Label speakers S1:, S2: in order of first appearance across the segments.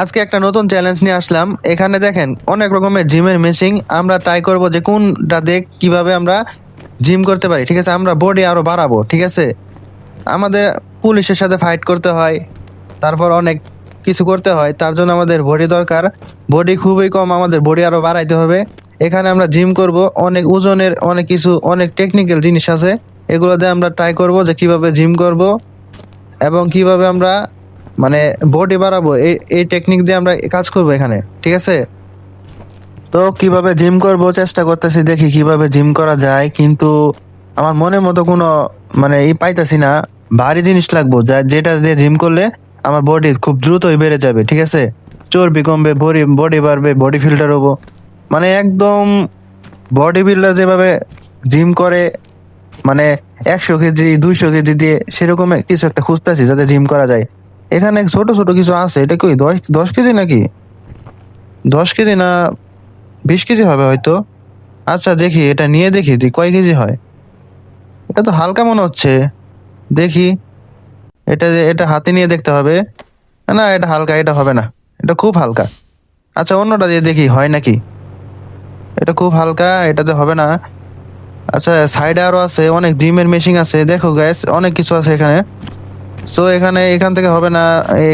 S1: আজকে একটা নতুন চ্যালেঞ্জ নিয়ে আসলাম। এখানে দেখেন, অনেক রকমের জিমের মেশিন আমরা ট্রাই করব যে কোনটা দেখ কীভাবে আমরা জিম করতে পারি। ঠিক আছে, আমরা বডি আরও বাড়াবো, ঠিক আছে? আমাদের পুলিশের সাথে ফাইট করতে হয়, তারপর অনেক কিছু করতে হয়। তার জন্য আমাদের বডি দরকার। বডি খুবই কম, আমাদের বডি আরও বাড়াইতে হবে। এখানে আমরা জিম করব, অনেক ওজনের অনেক কিছু, অনেক টেকনিক্যাল জিনিস আছে। এগুলো দিয়ে আমরা ট্রাই করব যে কীভাবে জিম করব এবং কীভাবে আমরা মানে বডি বাড়াবো, এই এই টেকনিক দিয়ে আমরা কাজ করব এখানে, ঠিক আছে? তো কীভাবে জিম করব চেষ্টা করতেছি, দেখি কীভাবে জিম করা যায়, কিন্তু আমার মনের মতো কোনো মানে ই পাইতাছি না, ভারী জিনিস লাগবো যেটা দিয়ে জিম করলে আমার বডি খুব দ্রুতই বেড়ে যাবে, ঠিক আছে? চর্বি কমবে বডি বডি বাড়বে বডি ফিল্টার হব মানে একদম বডি বিল্ডার যেভাবে জিম করে মানে একশো কেজি, দুইশো কেজি দিয়ে সেরকম কিছু একটা খুঁজতেছি যাতে জিম করা যায়। এখানে ছোট ছোট কিছু আছে। এটা কই? দশ দশ কেজি নাকি? দশ কেজি না বিশ কেজি হবে হয়তো? আচ্ছা দেখি, এটা নিয়ে দেখি তুই কয় কেজি হয়? এটা তো হালকা মনে হচ্ছে। দেখি। এটা এটা হাতে নিয়ে দেখতে হবে। না, এটা হালকা, এটা হবে না। এটা খুব হালকা। আচ্ছা অন্যটা দিয়ে দেখি, হয় নাকি? এটা খুব হালকা এটাতে হবে না। আচ্ছা সাইডে আরও আছে, অনেক জিমের মেশিন আছে। দেখো গ্যাস অনেক কিছু আছে এখানে। সো এখানে, এখান থেকে হবে না,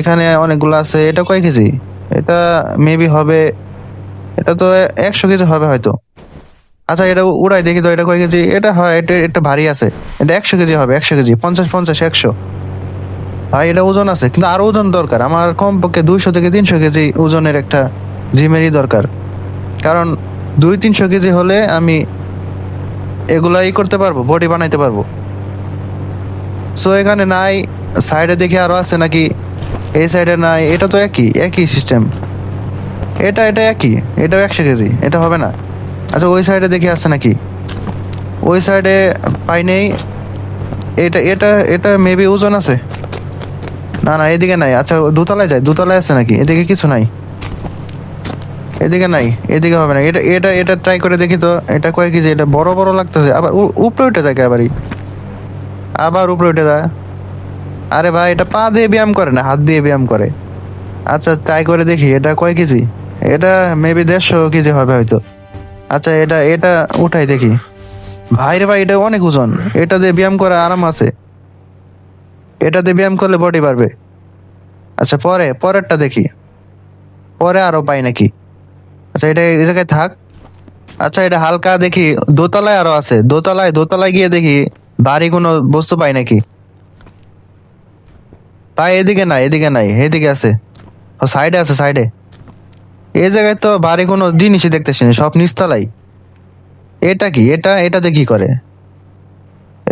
S1: এখানে অনেকগুলো আছে। এটা কয় কেজি? এটা মেবি হবে, এটা তো একশো কেজি হবে হয়তো। আচ্ছা এটা উড়াই দেখি তো, এটা কয় কেজি? এটা হয়, এটা এটা ভারী আছে। এটা একশো কেজি হবে, একশো কেজি। পঞ্চাশ পঞ্চাশ, একশো। ভাই, এটা ওজন আছে, কিন্তু আরও ওজন দরকার। আমার কমপক্ষে দুইশো থেকে তিনশো কেজি ওজনের একটা জিমেরই দরকার। কারণ দুই, তিনশো কেজি হলে আমি এগুলাই করতে পারব, বডি বানাইতে পারব। সো এখানে নাই সাইডে দেখি আরও আছে নাকি? এই সাইডে নাই, এটা তো একই একই সিস্টেম এটা এটা একই, এটাও একশো কেজি, এটা হবে না। আচ্ছা ওই সাইডে দেখি আছে নাকি? ওই সাইডে পাই নেই। এটা এটা এটা মেবি ওজন আছে। না না, এদিকে নাই। আচ্ছা দোতলায় যায়, দোতলায় আছে নাকি? এদিকে কিছু নাই। এদিকে নাই, এদিকে হবে না। এটা এটা এটা ট্রাই করে দেখি তো। এটা কয় কেজি? এটা বড় বড় লাগতেছে। আবার উপরে উঠে যায় এবারই আবার উপরে উঠে যায়। আরে ভাই, এটা পা দিয়ে ব্যায়াম করে না, হাত দিয়ে ব্যায়াম করে। আচ্ছা ট্রাই করে দেখি, এটা কয় কেজি? এটা মেবি দেড়শো কেজি হবে হয়তো। আচ্ছা এটা এটা উঠাই দেখি। ভাই রে ভাই, এটা অনেক ওজন। এটা দিয়ে ব্যায়াম করা আরাম আছে। এটা দিয়ে ব্যায়াম করলে বডি বাড়বে। আচ্ছা পরে, পরেরটা দেখি। পরে আরও পাই নাকি। আচ্ছা এটা এই জায়গায় থাক। আচ্ছা এটা হালকা দেখি, দোতলায় আরও আছে। দোতলায় দোতলায় গিয়ে দেখি বাড়ি কোনো বস্তু পাই নাকি? পাই এদিকে নাই এদিকে নাই, এদিকে আছে। ও সাইডে আছে সাইডে এই জায়গায় তো বাড়ি কোনো জিনিসই দেখতেছি না, সব নিচতলাই এটা কি? এটা এটাতে কি করে?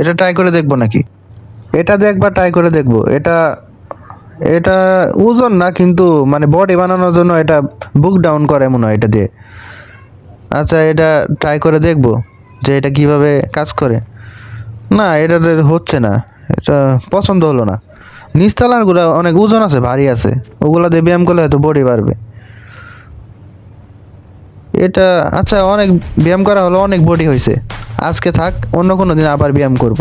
S1: এটা ট্রাই করে দেখব নাকি? এটা দেখবা ট্রাই করে দেখব। এটা এটা ওজন না, কিন্তু মানে বডি বানানোর জন্য এটা বুক ডাউন করে মনে হয় এটা দিয়ে। আচ্ছা এটা ট্রাই করে দেখব যে এটা কীভাবে কাজ করে। না এটা হচ্ছে না। এটা পছন্দ হলো না। নিচতলারগুলো অনেক ওজন আছে, ভারী আছে। ওগুলা দিয়ে ব্যায়াম করলে হয়তো বডি বাড়বে। এটা আচ্ছা অনেক ব্যায়াম করা হলো অনেক বডি হয়েছে আজকে থাক, অন্য কোনো দিন আবার ব্যায়াম করব।